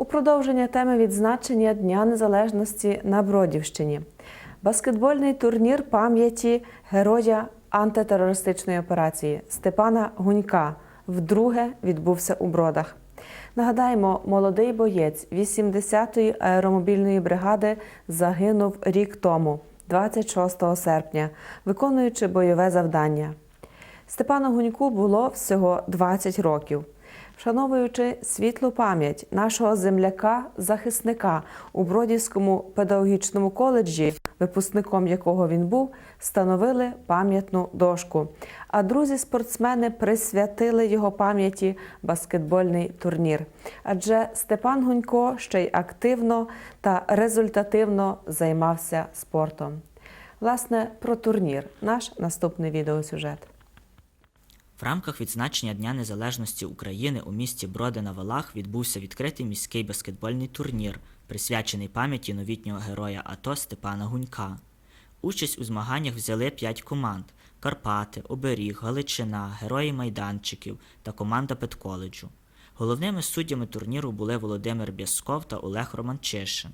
У продовження теми відзначення Дня Незалежності на Бродівщині. Баскетбольний турнір пам'яті героя антитерористичної операції Степана Гунька вдруге відбувся у Бродах. Нагадаємо, молодий боєць 80-ї аеромобільної бригади загинув рік тому, 26 серпня, виконуючи бойове завдання. Степану Гуньку було всього 20 років. Вшановуючи світлу пам'ять нашого земляка-захисника у Бродівському педагогічному коледжі, випускником якого він був, встановили пам'ятну дошку. А друзі-спортсмени присвятили його пам'яті баскетбольний турнір. Адже Степан Гунько ще й активно та результативно займався спортом. Власне, про турнір наш наступний відеосюжет. В рамках відзначення Дня Незалежності України у місті Броди на Валах відбувся відкритий міський баскетбольний турнір, присвячений пам'яті новітнього героя АТО Степана Гунька. Участь у змаганнях взяли п'ять команд: Карпати, Оберіг, Галичина, Герої майданчиків та команда Педколеджу. Головними суддями турніру були Володимир Бєсков та Олег Романчишин.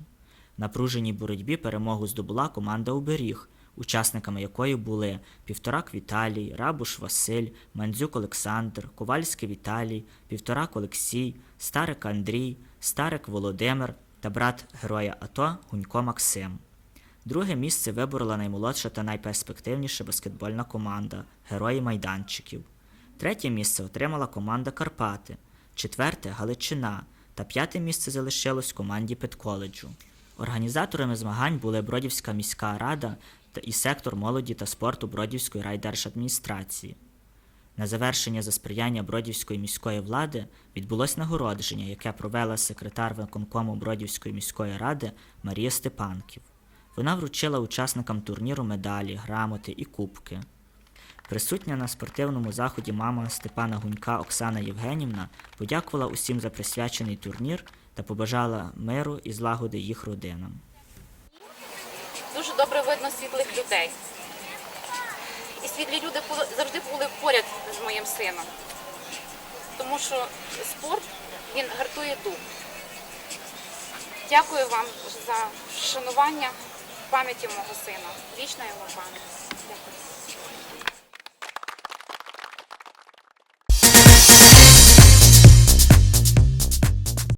В напруженій боротьбі перемогу здобула команда Оберіг, учасниками якої були Півторак Віталій, Рабуш Василь, Мандзюк Олександр, Ковальський Віталій, Півторак Олексій, Старик Андрій, Старик Володимир та брат героя АТО Гунько Максим. Друге місце виборола наймолодша та найперспективніша баскетбольна команда Герої майданчиків. Третє місце отримала команда Карпати, четверте Галичина та п'яте місце залишилось команді Педколеджу. Організаторами змагань були Бродівська міська рада і сектор молоді та спорту Бродівської райдержадміністрації. На завершення за сприяння Бродівської міської влади відбулось нагородження, яке провела секретар виконкому Бродівської міської ради Марія Степанків. Вона вручила учасникам турніру медалі, грамоти і кубки. Присутня на спортивному заході мама Степана Гунька Оксана Євгенівна подякувала усім за присвячений турнір та побажала миру і злагоди їх родинам. Дуже добре видно світлих людей. І світлі люди завжди були поряд з моїм сином. Тому що спорт він гартує дух. Дякую вам за вшанування пам'яті мого сина. Вічна його пам'ять. Дякую.